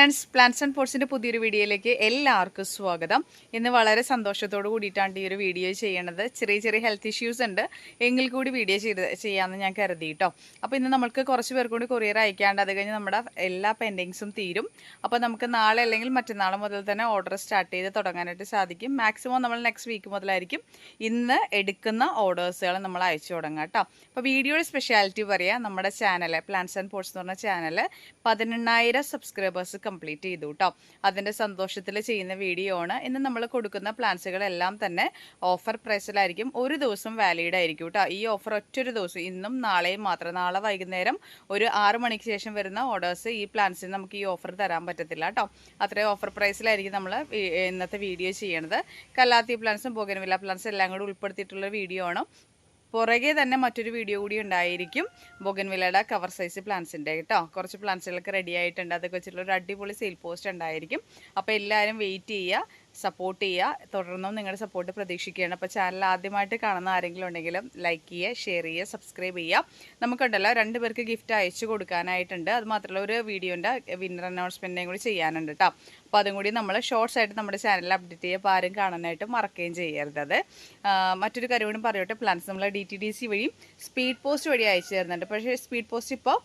Friends plants and പോട്ട്സിന്റെ പുതിയൊരു വീഡിയോയിലേക്ക് എല്ലാവർക്കും സ്വാഗതം. ഇന്ന് വളരെ സന്തോഷത്തോട് കൂടിയിട്ടാണ് ഈ ഒരു വീഡിയോ ചെയ്യണത്. ചെറിയ ചെറിയ ഹെൽത്ത് ഇഷ്യൂസ് ഉണ്ട്. എങ്കിൽ കൂടി വീഡിയോ ചെയ്ത് ചെയ്യാമെന്ന് ഞാൻ കരുതി കേട്ടോ അപ്പോൾ ഇന്ന് നമുക്ക് കുറച്ച് പേർ കൂടി കൊറിയർ അയക്കാണ്ട് അത് കഴിഞ്ഞ് നമ്മുടെ എല്ലാ പെൻഡിങ്സും തീരും. അപ്പോൾ നമുക്ക് നാളെ അല്ലെങ്കിൽ മറ്റന്നാൾ മുതൽ തന്നെ ഓർഡർ സ്റ്റാർട്ട് ചെയ്ത് തുടങ്ങാനായിട്ട് സാധിക്കും. മാക്സിമം നമ്മൾ നെക്സ്റ്റ് വീക്ക് മുതലായിരിക്കും ഇന്ന് എടുക്കുന്ന ഓർഡേഴ്സുകൾ നമ്മൾ അയച്ചു തുടങ്ങാം കേട്ടോ അപ്പോൾ വീഡിയോയുടെ സ്പെഷ്യാലിറ്റി പറയാം നമ്മുടെ ചാനൽ പ്ലാന്റ്സ് ആൻഡ് പോർട്സ് എന്ന് പറഞ്ഞ ചാനൽ പതിനെണ്ണായിരം സബ്സ്ക്രൈബേഴ്സ് കംപ്ലീറ്റ് ചെയ്തു കേട്ടോ അതിന്റെ സന്തോഷത്തിൽ ചെയ്യുന്ന വീഡിയോ ആണ്. ഇന്ന് നമ്മൾ കൊടുക്കുന്ന പ്ലാൻസുകളെല്ലാം തന്നെ ഓഫർ പ്രൈസിലായിരിക്കും ഒരു ദിവസം വാലിഡ് ആയിരിക്കും കേട്ടോ ഈ ഓഫർ ഒറ്റൊരു ദിവസം ഇന്നും നാളെയും മാത്രം. നാളെ വൈകുന്നേരം ഒരു ആറ് മണിക്ക് ശേഷം വരുന്ന ഓർഡേഴ്സ് ഈ പ്ലാൻസിന് നമുക്ക് ഈ ഓഫർ തരാൻ പറ്റത്തില്ല കേട്ടോ അത്രയും ഓഫർ പ്രൈസിലായിരിക്കും നമ്മൾ ഇന്നത്തെ വീഡിയോ ചെയ്യണത്. കല്ലാത്തി പ്ലാൻസും ബോഗൻവില്ല പ്ലാൻസും എല്ലാം കൂടി ഉൾപ്പെടുത്തിയിട്ടുള്ള വീഡിയോ ആണ്. പുറകെ തന്നെ മറ്റൊരു വീഡിയോ കൂടി ഉണ്ടായിരിക്കും. ബൊഗൻവില്ലയുടെ കവർ സൈസ് പ്ലാന്റ്സിന്റെ കേട്ടോ. കുറച്ച് പ്ലാന്റ്സുകളൊക്കെ റെഡി ആയിട്ടുണ്ട്. അതൊക്കെ വെച്ചിട്ടുള്ള ഒരു അടിപൊളി സെയിൽ പോസ്റ്റ് ഉണ്ടായിരിക്കും. അപ്പോൾ എല്ലാവരും വെയിറ്റ് ചെയ്യുക. സപ്പോർട്ട് ചെയ്യുക. തുടർന്നും നിങ്ങളുടെ സപ്പോർട്ട് പ്രതീക്ഷിക്കുകയാണ്. അപ്പോൾ ചാനൽ ആദ്യമായിട്ട് കാണുന്ന ആരെങ്കിലും ഉണ്ടെങ്കിലും ലൈക്ക് ചെയ്യുക ഷെയർ ചെയ്യുക സബ്സ്ക്രൈബ് ചെയ്യുക. നമുക്കുണ്ടല്ലോ രണ്ട് പേർക്ക് ഗിഫ്റ്റ് അയച്ചു കൊടുക്കാനായിട്ടുണ്ട്. അത് മാത്രമല്ല ഒരു വീഡിയോന്റെ വിന്നർ അനൗൺസ്മെന്റിനെയും കൂടി ചെയ്യാനുണ്ട് കേട്ടോ അപ്പോൾ അതും കൂടി നമ്മൾ ഷോർട്സ് ആയിട്ട് നമ്മുടെ ചാനലിൽ അപ്ഡേറ്റ് ചെയ്യുക അപ്പോൾ ആരും കാണാനായിട്ട് മറക്കുകയും ചെയ്യരുത് അത്. മറ്റൊരു കൂടി പറയട്ടെ. പ്ലാൻസ് നമ്മൾ ഡി ടി ഡി സി വഴിയും സ്പീഡ് പോസ്റ്റ് വഴി അയച്ചു തരുന്നുണ്ട്. പക്ഷേ സ്പീഡ് പോസ്റ്റ് ഇപ്പോൾ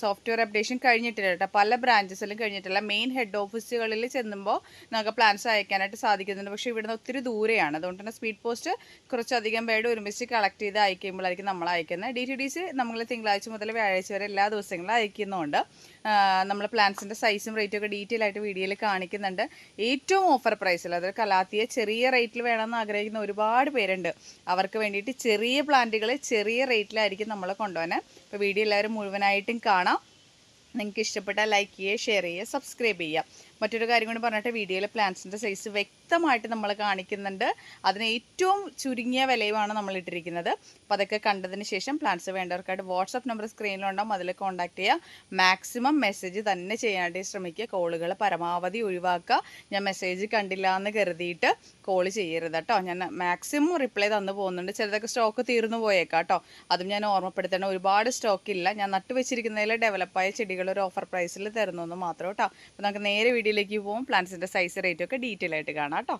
സോഫ്റ്റ്വെയർ അപ്ഡേഷൻ കഴിഞ്ഞിട്ടില്ല കേട്ടോ. പല ബ്രാഞ്ചസിലും കഴിഞ്ഞിട്ടില്ല. മെയിൻ ഹെഡ് ഓഫീസുകളിൽ ചെന്നുമ്പോൾ നമുക്ക് പ്ലാൻസ് അയക്കാനായിട്ട് സാധിക്കുന്നുണ്ട്. പക്ഷേ ഇവിടുന്ന് ഒത്തിരി ദൂരെയാണ്. അതുകൊണ്ട് തന്നെ സ്പീഡ് പോസ്റ്റ് കുറച്ചധികം പേരുടെ ഒരുമിച്ച് കളക്ട് ചെയ്ത് അയക്കുമ്പോഴായിരിക്കും നമ്മൾ അയക്കുന്നത്. ഡി ടി ഡി സി നമ്മൾ തിങ്കളാഴ്ച മുതൽ വ്യാഴാഴ്ച വരെ എല്ലാ ദിവസങ്ങളും അയക്കുന്നുണ്ട്. നമ്മൾ പ്ലാൻസിന്റെ സൈസും റേറ്റും ഒക്കെ ഡീറ്റെയിൽ ആയിട്ട് വീഡിയോയിൽ കാണിക്കുന്നുണ്ട്. ഏറ്റവും ഓഫർ പ്രൈസിൽ അതായത് കലാത്തിയെ ചെറിയ റേറ്റിൽ വേണമെന്ന് ആഗ്രഹിക്കുന്ന ഒരുപാട് പേരുണ്ട്. അവർക്ക് വേണ്ടിയിട്ട് ചെറിയ പ്ലാന്റുകൾ ചെറിയ റേറ്റിലായിരിക്കും നമ്മൾ കൊണ്ടുപോകാൻ ഇപ്പോൾ വീഡിയോ എല്ലാവരും മുഴുവനായിട്ടും കാണാം. നിങ്ങൾക്ക് ഇഷ്ടപ്പെട്ടാൽ ലൈക്ക് ചെയ്യുക ഷെയർ ചെയ്യുക സബ്സ്ക്രൈബ് ചെയ്യുക. മറ്റൊരു കാര്യം കൂടി പറഞ്ഞിട്ട് വീഡിയോയിലെ പ്ലാന്റ്സിന്റെ സൈസ് വ്യക്തമായിട്ട് നമ്മൾ കാണിക്കുന്നുണ്ട്. അതിന് ഏറ്റവും ചുരുങ്ങിയ വിലയുമാണ് നമ്മൾ ഇട്ടിരിക്കുന്നത്. അപ്പോൾ അതൊക്കെ കണ്ടതിന് ശേഷം പ്ലാന്റ്സ് വേണ്ടവർക്കായിട്ട് വാട്സപ്പ് നമ്പർ സ്ക്രീനിലുണ്ടാകും അതിൽ കോൺടാക്ട് ചെയ്യുക മാക്സിമം മെസ്സേജ് തന്നെ ചെയ്യാനായിട്ട് ശ്രമിക്കുക. കോളുകൾ പരമാവധി ഒഴിവാക്കുക. ഞാൻ മെസ്സേജ് കണ്ടില്ല എന്ന് കരുതിയിട്ട് കോൾ ചെയ്യരുത് കേട്ടോ. ഞാൻ മാക്സിമം റിപ്ലൈ തന്നു പോകുന്നുണ്ട്. ചിലതൊക്കെ സ്റ്റോക്ക് തീർന്നു പോയേക്കാം കേട്ടോ. അതും ഞാൻ ഓർമ്മപ്പെടുത്തണം ഒരുപാട് സ്റ്റോക്ക് ഇല്ല. ഞാൻ നട്ടുവെച്ചിരിക്കുന്നതിൽ ഡെവലപ്പായ ചെടികൾ ഒരു ഓഫർ പ്രൈസിൽ തരുന്നു മാത്രം കേട്ടോ. അപ്പോൾ നമുക്ക് നേരെ വീഡിയോയിലേക്ക് പോകും. പ്ലാന്റ്സിന്റെ സൈസ് റേറ്റും ഒക്കെ ഡീറ്റെയിൽ ആയിട്ട് കാണാം കേട്ടോ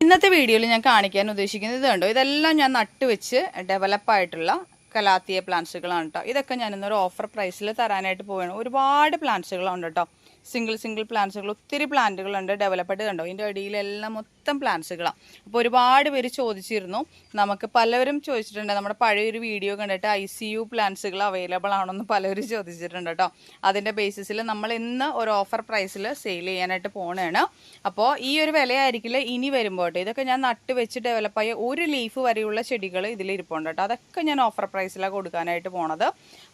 ഇന്നത്തെ വീഡിയോയിൽ ഞാൻ കാണിക്കാൻ ഉദ്ദേശിക്കുന്നത് ഇത് കണ്ടോ? ഇതെല്ലാം ഞാൻ നട്ടുവെച്ച് ഡെവലപ്പായിട്ടുള്ള കലാത്തിയ പ്ലാന്റ്സുകളാണ് കേട്ടോ ഇതൊക്കെ ഞാനിന്നൊരു ഓഫർ പ്രൈസിൽ തരാനായിട്ട് പോവുകയാണ് ഒരുപാട് പ്ലാന്റ്സുകളുണ്ട് കേട്ടോ സിംഗിൾ സിംഗിൾ പ്ലാന്റ്സുകൾ ഒത്തിരി പ്ലാന്റുകളുണ്ട് ഡെവലപ്ഡ് കണ്ടോ ഇതിന്റെ അടിയിലെല്ലാം മൊത്തം പ്ലാന്റ്സുകളാണ് അപ്പോൾ ഒരുപാട് പേര് ചോദിച്ചിരുന്നു. നമുക്ക് പലവരും ചോദിച്ചിട്ടുണ്ട്. നമ്മുടെ പഴയൊരു വീഡിയോ കണ്ടിട്ട് ഐ സി യു പ്ലാന്റ്സുകൾ അവൈലബിൾ ആണോന്ന് പലവരും ചോദിച്ചിട്ടുണ്ട് കേട്ടോ. അതിന്റെ ബേസിസിൽ നമ്മൾ ഇന്ന് ഒരു ഓഫർ പ്രൈസിൽ സെയിൽ ചെയ്യാനായിട്ട് പോണേണ്. അപ്പോൾ ഈ ഒരു വിലയായിരിക്കില്ല ഇനി വരുമ്പോൾ കേട്ടോ ഇതൊക്കെ ഞാൻ നട്ട് വെച്ച് ഡെവലപ്പായ ഒരു ലീഫ് വരെയുള്ള ചെടികൾ ഇതിൽ ഇരിപ്പുണ്ട് കേട്ടോ. അതൊക്കെ ഞാൻ ഓഫർ പ്രൈസിലാണ് കൊടുക്കാനായിട്ട് പോണത്.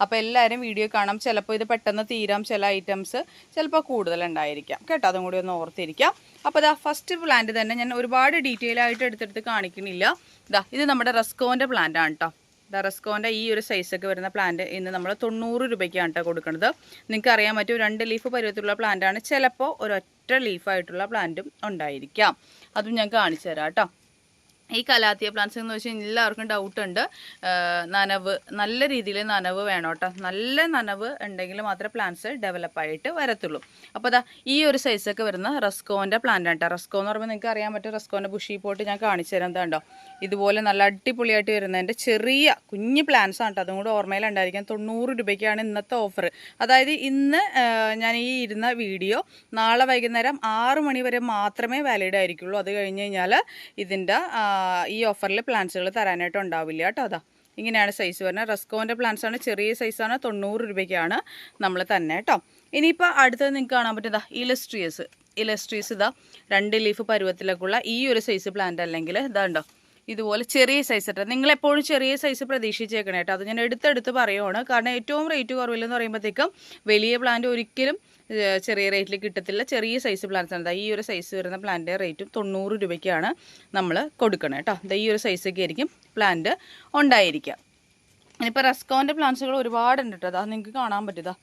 അപ്പോൾ എല്ലാവരും വീഡിയോ കാണാം. ചിലപ്പോൾ ഇത് പെട്ടെന്ന് തീരാം. ചില ഐറ്റംസ് ചിലപ്പോൾ കൂടുതലുണ്ടായിരിക്കാം. കേട്ടോ അതും കൂടി ഒന്ന് ഓർത്തിരിക്കാം. അപ്പോൾ ഇതാ ഫസ്റ്റ് പ്ലാന്റ് തന്നെ ഞാൻ ഒരുപാട് ഡീറ്റെയിൽ ആയിട്ട് എടുത്തെടുത്ത് കാണിക്കണില്ല. ഇതാ ഇത് നമ്മുടെ റെസ്കോന്റെ പ്ലാന്റ് ആണ് കേട്ടോ ഇതാ റെസ്കോന്റെ ഈ ഒരു സൈസൊക്കെ വരുന്ന പ്ലാന്റ് ഇന്ന് നമ്മൾ തൊണ്ണൂറ് രൂപയ്ക്കാണ് കേട്ടോ കൊടുക്കുന്നത് നിങ്ങൾക്ക് അറിയാൻ പറ്റും രണ്ട് ലീഫ് പരുവത്തിലുള്ള പ്ലാന്റാണ് ചിലപ്പോൾ ഒരൊറ്റ ലീഫായിട്ടുള്ള പ്ലാന്റും ഉണ്ടായിരിക്കാം. അതും ഞാൻ കാണിച്ചു തരാം കേട്ടോ ഈ കലാത്തിയ പ്ലാന്റ്സ് എന്ന് വെച്ചാൽ എല്ലാവർക്കും ഡൗട്ട് ഉണ്ട്. നനവ് നല്ല രീതിയിൽ നനവ് വേണം കേട്ടോ നല്ല നനവ് ഉണ്ടെങ്കിൽ മാത്രമേ പ്ലാന്റ്സ് ഡെവലപ്പായിട്ട് വരത്തുള്ളൂ. അപ്പോൾ അതാ ഈ ഒരു സൈസൊക്കെ വരുന്ന റെസ്കോന്റെ പ്ലാന്റ് കേട്ടോ റെസ്കോ എന്ന് പറയുമ്പോൾ നിങ്ങൾക്ക് അറിയാൻ പറ്റും റെസ്കോന്റെ ബുഷി പോട്ട് ഞാൻ കാണിച്ചു തരാം. കണ്ടോ ഇതുപോലെ നല്ല അടിപൊളിയായിട്ട് വരുന്നതിന്റെ ചെറിയ കുഞ്ഞ് പ്ലാന്റ്സ് ആണ് കേട്ടോ അതും കൂടെ ഓർമ്മയിലുണ്ടായിരിക്കാം തൊണ്ണൂറ് രൂപയ്ക്കാണ് ഇന്നത്തെ ഓഫർ അതായത് ഇന്ന് ഞാൻ ഈ ഇരുന്ന വീഡിയോ നാളെ വൈകുന്നേരം ആറ് മണി വരെ മാത്രമേ വാലിഡ് ആയിരിക്കുള്ളൂ. അത് കഴിഞ്ഞ് കഴിഞ്ഞാൽ ഇതിന്റെ ഈ ഓഫറിൽ പ്ലാന്റ്സുകൾ തരാനായിട്ട് ഉണ്ടാവില്ല കേട്ടോ അതാ. ഇങ്ങനെയാണ് സൈസ് വരുന്നത്. റെസ്കോന്റെ ആണ് ചെറിയ സൈസാണ് തൊണ്ണൂറ് രൂപയ്ക്കാണ് നമ്മൾ തന്നെ കേട്ടോ. ഇനിയിപ്പോൾ അടുത്തത് നിങ്ങൾക്ക് കാണാൻ പറ്റുന്നതാ ഇലസ്ട്രിയസ് ഇലസ്ട്രീസ് ഇതാ രണ്ട് ലീഫ് പരുവത്തിലേക്കുള്ള ഈ ഒരു സൈസ് പ്ലാന്റ് അല്ലെങ്കിൽ ഇതാ ഉണ്ടോ ഇതുപോലെ ചെറിയ സൈസ് കേട്ടോ നിങ്ങൾ എപ്പോഴും ചെറിയ സൈസ് പ്രതീക്ഷിച്ചേക്കണം കേട്ടോ. അത് ഞാൻ എടുത്തെടുത്ത് പറയുവാണ്. കാരണം ഏറ്റവും റേറ്റ് കുറവില്ലെന്ന് പറയുമ്പോഴത്തേക്കും വലിയ പ്ലാന്റ് ഒരിക്കലും ചെറിയ റേറ്റിൽ കിട്ടത്തില്ല. ചെറിയ സൈസ് പ്ലാന്റ്സ് ആണ്. ഈ ഒരു സൈസ് വരുന്ന പ്ലാന്റിന്റെ റേറ്റും തൊണ്ണൂറ് രൂപയ്ക്കാണ് നമ്മൾ കൊടുക്കണം കേട്ടോ. ഈ ഒരു സൈസൊക്കെ ആയിരിക്കും പ്ലാന്റ് ഉണ്ടായിരിക്കുക ഇനിയിപ്പോൾ റെസ്കോന്റെ പ്ലാന്റ്സുകൾ ഒരുപാടുണ്ട് കേട്ടോ. അതാ നിങ്ങൾക്ക് കാണാൻ പറ്റുതാ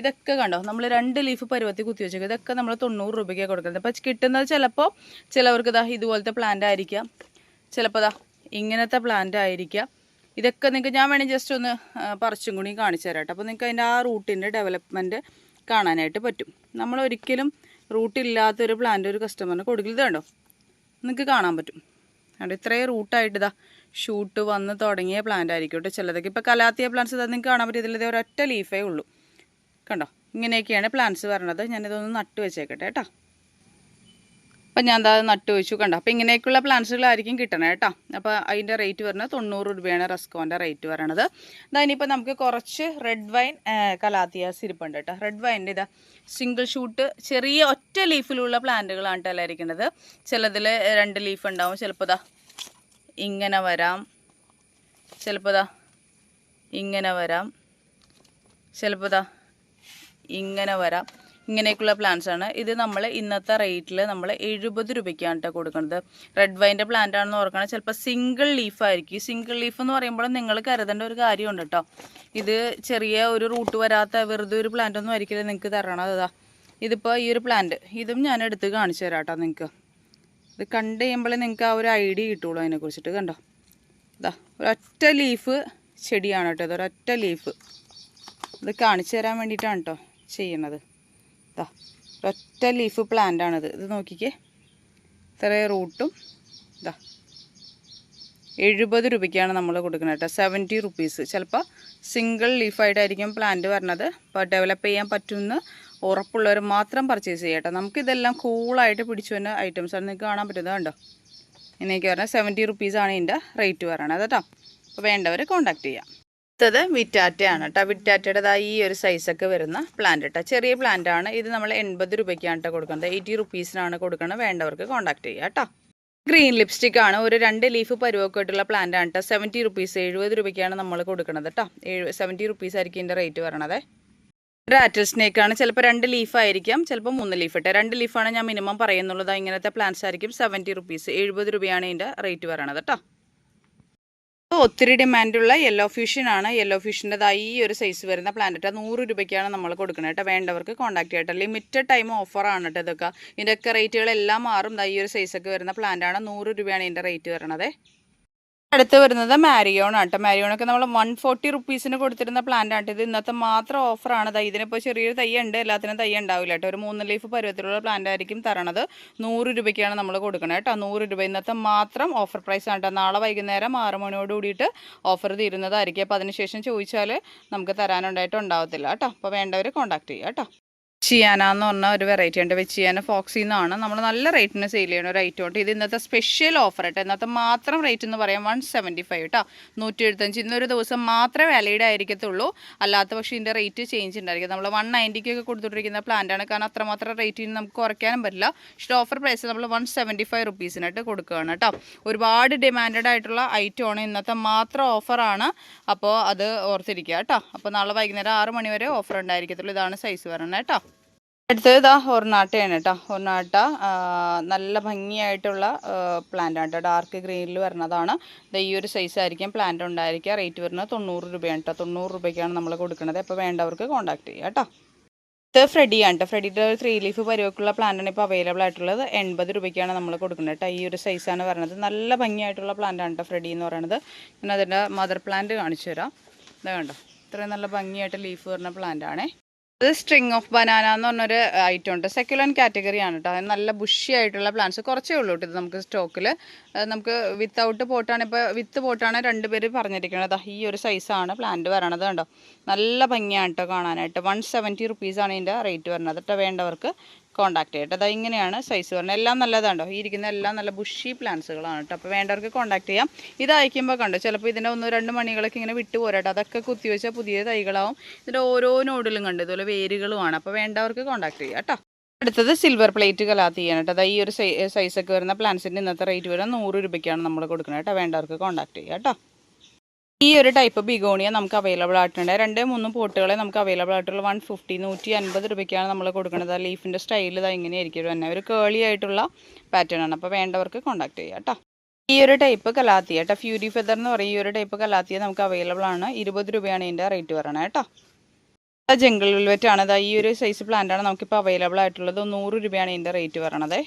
ഇതൊക്കെ കണ്ടോ? നമ്മൾ രണ്ട് ലീഫ് പരുവത്തിൽ കുത്തി വെച്ചേക്കും. ഇതൊക്കെ നമ്മൾ തൊണ്ണൂറ് രൂപയ്ക്കാണ് കൊടുക്കുന്നത് അപ്പോൾ കിട്ടുന്നത് ചിലപ്പോൾ ചിലവർക്ക് ഇതാ ഇതുപോലത്തെ പ്ലാന്റ് ആയിരിക്കാം. ചിലപ്പോൾ ഇങ്ങനത്തെ പ്ലാന്റ് ആയിരിക്കാം. ഇതൊക്കെ നിങ്ങൾക്ക് ഞാൻ വേണമെങ്കിൽ ജസ്റ്റ് ഒന്ന് പറിച്ചും കൂടി കാണിച്ചു തരാം അപ്പോൾ നിങ്ങൾക്ക് അതിന്റെ ആ റൂട്ടിന്റെ ഡെവലപ്മെന്റ് കാണാനായിട്ട് പറ്റും. നമ്മൾ ഒരിക്കലും റൂട്ടില്ലാത്തൊരു പ്ലാന്റ് ഒരു കസ്റ്റമറിന് കൊടുക്കരുത് കണ്ടോ നിങ്ങൾക്ക് കാണാൻ പറ്റും. അവിടെ ഇത്രയും റൂട്ടായിട്ട് ഇതാ ഷൂട്ട് വന്ന് തുടങ്ങിയ പ്ലാന്റ് ആയിരിക്കും കേട്ടോ ചിലതൊക്കെ. ഇപ്പോൾ കലാത്തിയ പ്ലാന്റ്സ് ഇതാ നിങ്ങൾക്ക് കാണാൻ പറ്റും ഇത് ഒരൊറ്റ ലീഫേ ഉള്ളൂ. കണ്ടോ? ഇങ്ങനെയൊക്കെയാണ് പ്ലാന്റ്സ് വരണത്. ഞാനിതൊന്ന് നട്ട് വെച്ചേക്കട്ടെ കേട്ടോ അപ്പം ഞാൻ അത് നട്ട് വെച്ചു കണ്ട. അപ്പോൾ ഇങ്ങനെയൊക്കെയുള്ള പ്ലാന്റ്സുകളായിരിക്കും കിട്ടണേ കേട്ടോ. അപ്പോൾ അതിന്റെ റേറ്റ് വരുന്നത് തൊണ്ണൂറ് രൂപയാണ് റെസ്കോന്റെ റേറ്റ് വരണത് ഇതാ ഇനിയിപ്പോൾ നമുക്ക് കുറച്ച് റെഡ് വൈൻ കലാത്തിയാസ് ഇരിപ്പുണ്ട് കേട്ടോ. റെഡ് വൈന്റെ ഇതാ സിംഗിൾ ഷൂട്ട് ചെറിയ ഒറ്റ ലീഫിലുള്ള പ്ലാന്റുകളാണ് കേട്ടോ അല്ല ഇരിക്കുന്നത്. ചിലതിൽ രണ്ട് ലീഫ് ഉണ്ടാവും. ചിലപ്പോൾ ഇതാ ഇങ്ങനെ വരാം. ചിലപ്പോൾ ഇതാ ഇങ്ങനെ വരാം. ചിലപ്പോൾ ഇതാ ഇങ്ങനെ വരാം. ഇങ്ങനെയൊക്കെയുള്ള പ്ലാന്റ്സ് ആണ്. ഇത് നമ്മൾ ഇന്നത്തെ റേറ്റിൽ നമ്മൾ എഴുപത് രൂപയ്ക്കാണ് കേട്ടോ കൊടുക്കുന്നത് റെഡ് വൈന്റെ പ്ലാന്റ് ആണെന്ന് ഓർക്കണം ചിലപ്പോൾ സിംഗിൾ ലീഫായിരിക്കും സിംഗിൾ ലീഫ് എന്ന് പറയുമ്പോൾ നിങ്ങൾ കരുതേണ്ട ഒരു കാര്യമുണ്ട് കേട്ടോ ഇത് ചെറിയ ഒരു റൂട്ട് വരാത്ത വെറുതെ ഒരു പ്ലാന്റ് ഒന്നും ആയിരിക്കില്ല നിങ്ങൾക്ക് തരണത് അതാ. ഇതിപ്പോൾ ഈ ഒരു പ്ലാന്റ് ഇതും ഞാൻ എടുത്ത് കാണിച്ചു തരാം കേട്ടോ നിങ്ങൾക്ക് ഇത് കണ്ട് കഴിയുമ്പോൾ നിങ്ങൾക്ക് ആ ഒരു ഐഡിയ കിട്ടുള്ളൂ അതിനെക്കുറിച്ചിട്ട് കണ്ടോ? ഇതാ ഒരൊറ്റ ലീഫ് ചെടിയാണ് കേട്ടോ ഇതൊരൊറ്റ ലീഫ് ഇത് കാണിച്ചു തരാൻ വേണ്ടിയിട്ടാണ് കേട്ടോ ചെയ്യണത് ഇതാ ഒറ്റ ലീഫ് പ്ലാന്റ് ആണിത്. ഇത് നോക്കിക്കേ. ഇത്ര റൂട്ടും ഇതാ എഴുപത് രൂപയ്ക്കാണ് നമ്മൾ കൊടുക്കുന്നത് കേട്ടോ. സെവന്റി റുപ്പീസ് ചിലപ്പോൾ സിംഗിൾ ലീഫായിട്ടായിരിക്കും പ്ലാന്റ് വരണത്. അപ്പോൾ ഡെവലപ്പ് ചെയ്യാൻ പറ്റുമെന്ന് ഉറപ്പുള്ളവർ മാത്രം പർച്ചേസ് ചെയ്യാം കേട്ടോ. നമുക്കിതെല്ലാം കൂളായിട്ട് പിടിച്ചു ഐറ്റംസ് ആണ്. നിങ്ങൾക്ക് കാണാൻ പറ്റുന്നത് കണ്ടോ? ഇങ്ങനെയൊക്കെ പറഞ്ഞാൽ സെവന്റി റുപ്പീസാണ് ഇതിന്റെ റേറ്റ് പറയണത് കേട്ടോ. അപ്പോൾ വേണ്ടവർ കോൺടാക്ട് ചെയ്യാം. അടുത്തത് വിറ്റാറ്റയാണ് കേട്ടോ വിറ്റാറ്റയുടേതായ ഈ ഒരു സൈസൊക്കെ വരുന്ന പ്ലാന്റ് കേട്ടോ ചെറിയ പ്ലാന്റ് ആണ്. ഇത് നമ്മൾ എൺപത് രൂപയ്ക്കാണ് കേട്ടോ കൊടുക്കുന്നത്. എയ്റ്റി റുപ്പീസിനാണ് കൊടുക്കുന്നത് വേണ്ടവർക്ക് കോൺടാക്ട് ചെയ്യുക കേട്ടോ ഗ്രീൻ ലിപ്സ്റ്റിക് ആണ്. ഒരു രണ്ട് ലീഫ് പരുവൊക്കെ ആയിട്ടുള്ള പ്ലാന്റ് ആണ് കേട്ടോ സെവന്റി റുപ്പീസ് എഴുപത് രൂപയ്ക്കാണ് നമ്മൾ കൊടുക്കുന്നത് കേട്ടോ ഏഴ് സെവന്റി റുപ്പീസ് ആയിരിക്കും ഇതിന്റെ റേറ്റ് വരണത്. റാറ്റൽ സ്നേക്ക് ആണ്. ചിലപ്പോൾ രണ്ട് ലീഫ് ആയിരിക്കാം. ചിലപ്പോൾ മൂന്ന് ലീഫ് ഇട്ടെ രണ്ട് ലീഫാണ് ഞാൻ മിനിമം പറയുന്നുള്ളത്. ഇങ്ങനത്തെ പ്ലാന്റ്സ് ആയിരിക്കും സെവന്റി റുപ്പീസ് എഴുപത് രൂപയാണ് ഇതിന്റെ റേറ്റ് വരണത് കേട്ടോ ഇപ്പോൾ ഒത്തിരി ഡിമാൻഡുള്ള യെല്ലോ ഫ്യൂഷൻ ആണ്. യെല്ലോ ഫ്യൂഷന്റെതായി ഈ ഒരു സൈസ് വരുന്ന പ്ലാന്റ് നൂറ് രൂപയ്ക്കാണ് നമ്മൾ കൊടുക്കുന്നത് കേട്ടോ. വേണ്ടവർക്ക് കോൺടാക്ട് ചെയ്യട്ടെ ലിമിറ്റഡ് ടൈം ഓഫറാണ് കേട്ടോ ഇതൊക്കെ. ഇതിന്റെയൊക്കെ റേറ്റുകളെല്ലാം മാറും. ഈ ഒരു സൈസൊക്കെ വരുന്ന പ്ലാന്റ് ആണ്. നൂറ് രൂപയാണ് ഇതിന്റെ റേറ്റ് വരണത്. അടുത്ത് വരുന്നത് മാരിയോൺ ആട്ടോ. മാരിയോണൊക്കെ നമ്മൾ വൺ ഫോർട്ടി റുപ്പീസിന് കൊടുത്തിരുന്ന പ്ലാന്റ് ആട്ടോ. ഇത് ഇന്നത്തെ മാത്രം ഓഫറാണ് ദാ ഇതിനിപ്പോൾ ചെറിയൊരു തൈ ഉണ്ട് എല്ലാത്തിനും തൈ ഉണ്ടാവില്ല കേട്ടോ. ഒരു മൂന്ന് ലീഫ് പരുവത്തിലുള്ള പ്ലാന്റ് ആയിരിക്കും തരണത്. നൂറ് രൂപയ്ക്കാണ് നമ്മൾ കൊടുക്കണത് കേട്ടോ. നൂറ് രൂപ. ഇന്നത്തെ മാത്രം ഓഫർ പ്രൈസ് ആണ് കേട്ടോ. നാളെ വൈകുന്നേരം ആറ് മണിയോട് കൂടിയിട്ട് ഓഫർ തീരുന്നതായിരിക്കും. അപ്പോൾ അതിനുശേഷം ചോദിച്ചാൽ നമുക്ക് തരാനുണ്ടായിട്ട് ഉണ്ടാവത്തില്ല കേട്ടോ. അപ്പോൾ വേണ്ടവർ കോൺടാക്ട് ചെയ്യുക കേട്ടോ. ചിയാന എന്ന് പറഞ്ഞ ഒരു വെറൈറ്റി ഉണ്ട്. വെച്ചിയാന ഫോക്സി എന്നാണ് നമ്മൾ നല്ല റേറ്റിന് സെയിൽ ചെയ്യുന്ന ഒരു ഐറ്റം ഉണ്ട്. ഇത് ഇന്നത്തെ സ്പെഷ്യൽ ഓഫർ കേട്ടോ ഇന്നത്തെ മാത്രം റേറ്റ് എന്ന് പറയാം വൺ സെവന്റി ഫൈവ് കേട്ടോ നൂറ്റി എഴുപത്തഞ്ച് ഇന്നൊരു ദിവസം മാത്രമേ വാലിഡ് ആയിരിക്കത്തുള്ളൂ. അല്ലാത്ത പക്ഷേ ഇതിന്റെ റേറ്റ് ചേഞ്ച് ഉണ്ടായിരിക്കും. നമ്മൾ വൺ നയന്റിക്കൊക്കെ കൊടുത്തുകൊണ്ടിരിക്കുന്ന പ്ലാന്റാണ് കാരണം അത്രമാത്രം റേറ്റിന് നമുക്ക് കുറയ്ക്കാനും പറ്റില്ല. പക്ഷേ ഓഫർ പ്രൈസ് നമ്മൾ വൺ സെവന്റി ഫൈവ് റുപ്പീസിനായിട്ട് കൊടുക്കുകയാണ് കേട്ടോ ഒരുപാട് ഡിമാൻഡഡ് ആയിട്ടുള്ള ഐറ്റം ആണ് ഇന്നത്തെ മാത്രം ഓഫറാണ് അപ്പോൾ അത് ഓർത്തിരിക്കുക കേട്ടോ അപ്പോൾ നാളെ വൈകുന്നേരം ആറ് മണി വരെ ഓഫർ ഉണ്ടായിരിക്കത്തുള്ളൂ. ഇതാണ് സൈസ് വരണം കേട്ടോ അടുത്തത് ഇതാ ഒർണാട്ടയാണ് കേട്ടോ ഒർണാട്ട നല്ല ഭംഗിയായിട്ടുള്ള പ്ലാന്റ് ആണ് കേട്ടോ ഡാർക്ക് ഗ്രീനിൽ വരുന്നതാണ്. ഈ ഒരു സൈസ് ആയിരിക്കും പ്ലാന്റ് ഉണ്ടായിരിക്കുക. റേറ്റ് വരുന്നത് തൊണ്ണൂറ് രൂപയാണ് കേട്ടോ തൊണ്ണൂറ് രൂപയ്ക്കാണ് നമ്മൾ കൊടുക്കുന്നത്. അപ്പോൾ വേണ്ടവർക്ക് കോൺടാക്ട് ചെയ്യുക കേട്ടോ ഇത് ഫ്രെഡിയാണ് കേട്ടോ ഫ്രെഡിയുടെ ഒരു ത്രീ ലീഫ് പരിവക്കുള്ള പ്ലാന്റാണ് ഇപ്പോൾ അവൈലബിൾ ആയിട്ടുള്ളത്. എൺപത് രൂപയ്ക്കാണ് നമ്മൾ കൊടുക്കുന്നത് കേട്ടോ ഈ ഒരു സൈസാണ് വരുന്നത് നല്ല ഭംഗിയായിട്ടുള്ള പ്ലാന്റാണ് കേട്ടോ ഫ്രെഡി എന്ന് പറയുന്നത് ഞാൻ അതിന്റെ മദർ പ്ലാന്റ് കാണിച്ചു തരാം. ഇതാ കണ്ടോ? ഇത്രയും നല്ല ഭംഗിയായിട്ട് ലീഫ് വരുന്ന പ്ലാന്റ് ആണേ. ഇത് സ്ട്രിങ് ഓഫ് ബനാന എന്ന് പറഞ്ഞൊരു ഐറ്റം ഉണ്ട്. സെക്യുലൻ കാറ്റഗറി ആണ് കേട്ടോ അത് നല്ല ബുഷി ആയിട്ടുള്ള പ്ലാന്റ്സ് കുറച്ചേ ഉള്ളൂ കേട്ടോ ഇത് നമുക്ക് സ്റ്റോക്കിൽ നമുക്ക് വിത്തൗട്ട് പോട്ടാണ് ഇപ്പോൾ വിത്ത് പോട്ടാണ് രണ്ട് പേര് പറഞ്ഞിരിക്കുന്നത്. ഈ ഒരു സൈസാണ് പ്ലാന്റ് വരണത് കണ്ടോ? നല്ല ഭംഗിയാണ് കേട്ടോ കാണാനായിട്ട്. വൺ സെവന്റി റുപ്പീസാണ് ഇതിന്റെ റേറ്റ് വരുന്നത് കേട്ടോ വേണ്ടവർക്ക്. കോൺടാക്ട് ചെയ്യട്ടെ. അതാ ഇങ്ങനെയാണ് സൈസ് പറഞ്ഞത്. എല്ലാം നല്ലതാണ്ടോ ഈ ഇരിക്കുന്ന എല്ലാം നല്ല ബുഷി പ്ലാന്റ്സുകളാണ് കേട്ടോ. അപ്പോൾ വേണ്ടവർക്ക് കോണ്ടാക്ട് ചെയ്യാം. ഇത് അയക്കുമ്പോൾ കണ്ടോ ചിലപ്പോൾ ഇതിന്റെ ഒന്ന് രണ്ട് മണികളൊക്കെ ഇങ്ങനെ വിട്ടു പോരാട്ടോ അതൊക്കെ കുത്തി വെച്ചാൽ പുതിയ തൈകളാവും. ഇതിന്റെ ഓരോ നോഡിലും കണ്ടു ഇതുപോലെ വേരുകളുമാണ്. അപ്പോൾ വേണ്ടവർക്ക് കോണ്ടാക്ട് ചെയ്യാം കേട്ടോ. അടുത്തത് സിൽവർ പ്ലേറ്റ് കലാത്തിയാണ് കേട്ടോ. അതായത് ഈ ഒരു സൈസൊക്കെ വരുന്ന പ്ലാന്റ്സിന്റെ ഇന്നത്തെ റേറ്റ് വരുന്നത് നൂറ് രൂപയ്ക്കാണ് നമ്മൾ കൊടുക്കുന്നത് കേട്ടോ. വേണ്ടവർക്ക് കോണ്ടാക്ട് ചെയ്യാം കേട്ടോ. ഈ ഒരു ടൈപ്പ് ബിഗോണിയ നമുക്ക് അവൈലബിൾ ആയിട്ടുണ്ട്. രണ്ട് മൂന്ന് പോട്ടുകളെ നമുക്ക് അവൈലബിൾ ആയിട്ടുള്ള വൺ ഫിഫ്റ്റി നൂറ്റി അൻപത് രൂപയ്ക്കാണ് നമ്മൾ കൊടുക്കുന്നത്. ലീഫിന്റെ സ്റ്റൈൽ ഇതാ ഇങ്ങനെയായിരിക്കും തന്നെ ഒരു കേളി ആയിട്ടുള്ള പാറ്റേൺ ആണ്. അപ്പോൾ വേണ്ടവർക്ക് കോൺടാക്ട് ചെയ്യാം കേട്ടോ ഈ ഒരു ടൈപ്പ് കലാത്തിയ കേട്ടോ ഫ്യൂരി ഫെദർ എന്ന് പറയും. ഈ ഒരു ടൈപ്പ് കലാത്തിയ നമുക്ക് അവൈലബിൾ ആണ്. ഇരുപത് രൂപയാണ് ഇതിന്റെ റേറ്റ് പറയണത് കേട്ടോ ജംഗിൾ വെൽവെറ്റ് ആണ്. ഈ ഒരു സൈസ് പ്ലാന്റ് ആണ് നമുക്കിപ്പോൾ അവൈലബിൾ ആയിട്ടുള്ളത്. നൂറ് രൂപയാണ് ഇതിന്റെ റേറ്റ് പറയണത്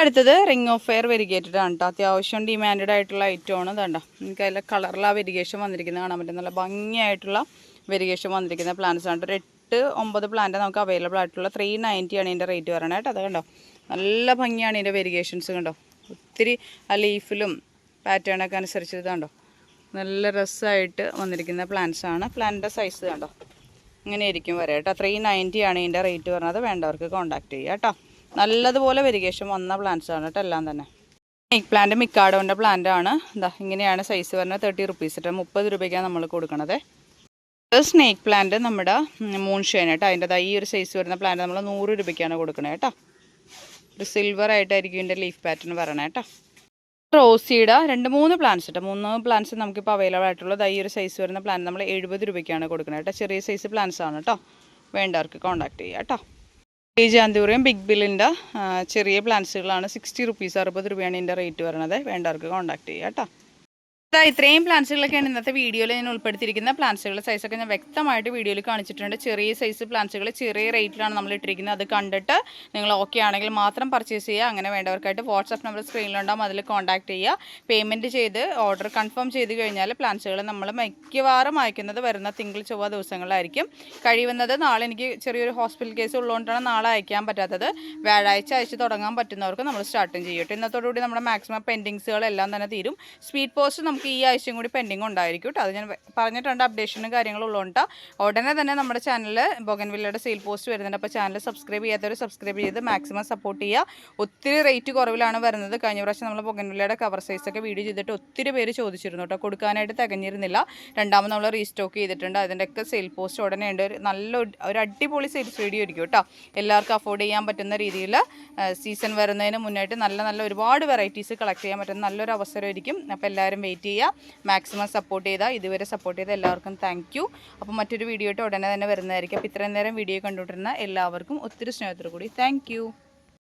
അടുത്തത് റിംഗ് ഓഫ് ഫെയർ വെരിഗേറ്റഡ് ആണ് കേട്ടോ അത്യാവശ്യം ഡിമാൻഡഡ് ആയിട്ടുള്ള ഐറ്റം ആണ്. ഇതാണ്ട നിങ്ങൾക്ക് അതിലെ കളറിൽ ആ വെരിഗേഷൻ വന്നിരിക്കുന്നത് കാണാൻ പറ്റും. നല്ല ഭംഗിയായിട്ടുള്ള വെരിഗേഷൻ വന്നിരിക്കുന്ന പ്ലാന്റ്സ് ആണ് ഒരു എട്ട് ഒമ്പത് പ്ലാന്റ് നമുക്ക് അവൈലബിൾ ആയിട്ടുള്ള ത്രീ നയന്റി ആണ് ഇതിന്റെ റേറ്റ് വരണേ കേട്ടോ അത് കണ്ടോ? നല്ല ഭംഗിയാണ് ഇതിന്റെ വെരിഗേഷൻസ് കണ്ടോ? ഒത്തിരി ആ ലീഫിലും പാറ്റേണൊക്കെ അനുസരിച്ച് ഇതാണ്ടോ നല്ല രസമായിട്ട് വന്നിരിക്കുന്ന പ്ലാന്റ്സ് ആണ്. പ്ലാന്റിന്റെ സൈസ് കണ്ടോ ഇങ്ങനെ ഇരിക്കും വരാം കേട്ടോ ത്രീ നയന്റി ആണ് ഇതിന്റെ റേറ്റ് പറഞ്ഞത്. വേണ്ടവർക്ക് കോൺടാക്ട് ചെയ്യാം കേട്ടോ നല്ലതുപോലെ വെരിഗേഷൻ വന്ന പ്ലാന്റ്സ് ആണ് കേട്ടോ എല്ലാം തന്നെ. സ്നേക്ക് പ്ലാന്റ് മിക്കാഡോന്റെ പ്ലാന്റ് ആണ്. എന്താ ഇങ്ങനെയാണ് സൈസ് വരുന്നത്. തേർട്ടി റുപ്പീസ് കേട്ടോ മുപ്പത് രൂപയ്ക്കാണ് നമ്മൾ കൊടുക്കണത്. സ്നേക്ക് പ്ലാന്റ് നമ്മുടെ മൂൺ ഷൈൻ കേട്ടോ. അതിന്റെ ഈ ഒരു സൈസ് വരുന്ന പ്ലാന്റ് നമ്മൾ നൂറ് രൂപയ്ക്കാണ് കൊടുക്കണത് കേട്ടോ. ഒരു സിൽവർ ആയിട്ടായിരിക്കും ഇതിന്റെ ലീഫ് പാറ്റേൺ വരണേ കേട്ടോ. റോസിയുടെ രണ്ട് മൂന്ന് പ്ലാന്റ്സ് കേട്ടോ മൂന്ന് പ്ലാന്റ്സ് നമുക്കിപ്പോൾ അവൈലബിൾ ആയിട്ടുള്ളത് ഈ ഒരു സൈസ് വരുന്ന പ്ലാന്റ് നമ്മൾ എഴുപത് രൂപയ്ക്കാണ് കൊടുക്കുന്നത് കേട്ടോ. ചെറിയ സൈസ് പ്ലാന്റ്സ് ആണ് കേട്ടോ. വേണ്ടവർക്ക് കോൺടാക്ട് ചെയ്യാം കേട്ടോ. ഈ ജാന്തൂറിയം ബിഗ് ബില്ലിന്റെ ചെറിയ പ്ലാന്റ്സുകളാണ് സിക്സ്റ്റി റുപ്പീസ് അറുപത് രൂപയാണ് ഇതിന്റെ റേറ്റ് വരുന്നത്. വേണ്ടവർക്ക് കോൺടാക്ട് ചെയ്യാം കേട്ടോ. ഇത്രയും പ്ലാന്റ്സുകളൊക്കെയാണ് ഇന്നത്തെ വീഡിയോയിൽ ഞാൻ ഉൾപ്പെടുത്തിയിരിക്കുന്ന പ്ലാന്റ്സുകളുടെ സൈസൊക്കെ ഞാൻ വ്യക്തമായിട്ട് വീഡിയോയിൽ കാണിച്ചിട്ടുണ്ട്. ചെറിയ സൈസ് പ്ലാന്റ്സുകൾ ചെറിയ റേറ്റിലാണ് നമ്മൾ ഇട്ടിരിക്കുന്നത്. അത് കണ്ടിട്ട് നിങ്ങൾ ഓക്കെ ആണെങ്കിൽ മാത്രം പർച്ചേസ് ചെയ്യുക. അങ്ങനെ വേണ്ടവർക്കായിട്ട് വാട്സപ്പ് നമ്പർ സ്ക്രീനിലുണ്ടാകും അതിൽ കോൺടാക്ട് ചെയ്യുക. പേയ്മെന്റ് ചെയ്ത് ഓർഡർ കൺഫേം ചെയ്ത് കഴിഞ്ഞാൽ പ്ലാന്റ്സുകൾ നമ്മൾ മിക്കവാറും അയക്കുന്നത് വരുന്ന തിങ്കൾ ചൊവ്വ ദിവസങ്ങളിലായിരിക്കും. കഴിയുന്നത് നാളെ എനിക്ക് ചെറിയൊരു ഹോസ്പിറ്റൽ കേസ് ഉള്ളതുകൊണ്ടാണ് നാളെ അയക്കാൻ പറ്റാത്തത്. വ്യാഴാഴ്ച അയച്ച് തുടങ്ങാൻ പറ്റുന്നവർക്ക് നമ്മൾ സ്റ്റാർട്ടും ചെയ്യട്ടെ. ഇന്നത്തോടുകൂടി നമ്മുടെ മാക്സിമം പെൻഡിങ്സുകളെല്ലാം തന്നെ തീരും. സ്പീഡ് പോസ്റ്റ് നമുക്ക് ഈ ആഴ്ചയും കൂടി പെൻഡിങ് ഉണ്ടായിരിക്കും കേട്ടോ അത് ഞാൻ പറഞ്ഞിട്ടുണ്ട് അപ്ഡേഷനും കാര്യങ്ങളും ഉള്ളതുകൊണ്ട് ഉടനെ തന്നെ നമ്മുടെ ചാനലിൽ ബൊഗൻവില്ലയുടെ സെയിൽ പോസ്റ്റ് വരുന്നുണ്ട്. അപ്പോൾ ചാനൽ സബ്സ്ക്രൈബ് ചെയ്യാത്തവർ സബ്സ്ക്രൈബ് ചെയ്ത് മാക്സിമം സപ്പോർട്ട് ചെയ്യുക ഒത്തിരി റേറ്റ് കുറവിലാണ് വരുന്നത്. കഴിഞ്ഞ പ്രാവശ്യം നമ്മൾ ബൊഗൻവില്ലയുടെ കവർ സൈസൊക്കെ വീഡിയോ ചെയ്തിട്ട് ഒത്തിരി പേര് ചോദിച്ചിരുന്നു കേട്ടോ കൊടുക്കാനായിട്ട് തികഞ്ഞിരുന്നില്ല. രണ്ടാമത് നമ്മൾ റീസ്റ്റോക്ക് ചെയ്തിട്ടുണ്ട്. അതിന്റെയൊക്കെ സെയിൽ പോസ്റ്റ് ഉടനെ ഉണ്ട്. ഒരു നല്ല ഒരു- ഒരു അടിപൊളി സെയിൽസ് വീഡിയോ ആയിരിക്കും കേട്ടോ എല്ലാവർക്കും അഫോർഡ് ചെയ്യാൻ പറ്റുന്ന രീതിയിൽ സീസൺ വരുന്നതിന് മുന്നായിട്ട് നല്ല നല്ല ഒരുപാട് വെറൈറ്റീസ് കളക്ട് ചെയ്യാൻ പറ്റുന്ന നല്ലൊരു അവസരമായിരിക്കും. അപ്പോൾ എല്ലാവരും വെയിറ്റ് ചെയ്യുക. മാക്സിമം സപ്പോർട്ട് ചെയ്താൽ ഇതുവരെ സപ്പോർട്ട് ചെയ്ത എല്ലാവർക്കും താങ്ക് യു അപ്പോൾ മറ്റൊരു വീഡിയോ ആയിട്ട് ഉടനെ തന്നെ വരുന്നതായിരിക്കും. അപ്പോൾ ഇത്രയും നേരം വീഡിയോ കണ്ടുകൊണ്ടിരുന്ന എല്ലാവർക്കും ഒത്തിരി സ്നേഹത്തോടു കൂടി താങ്ക്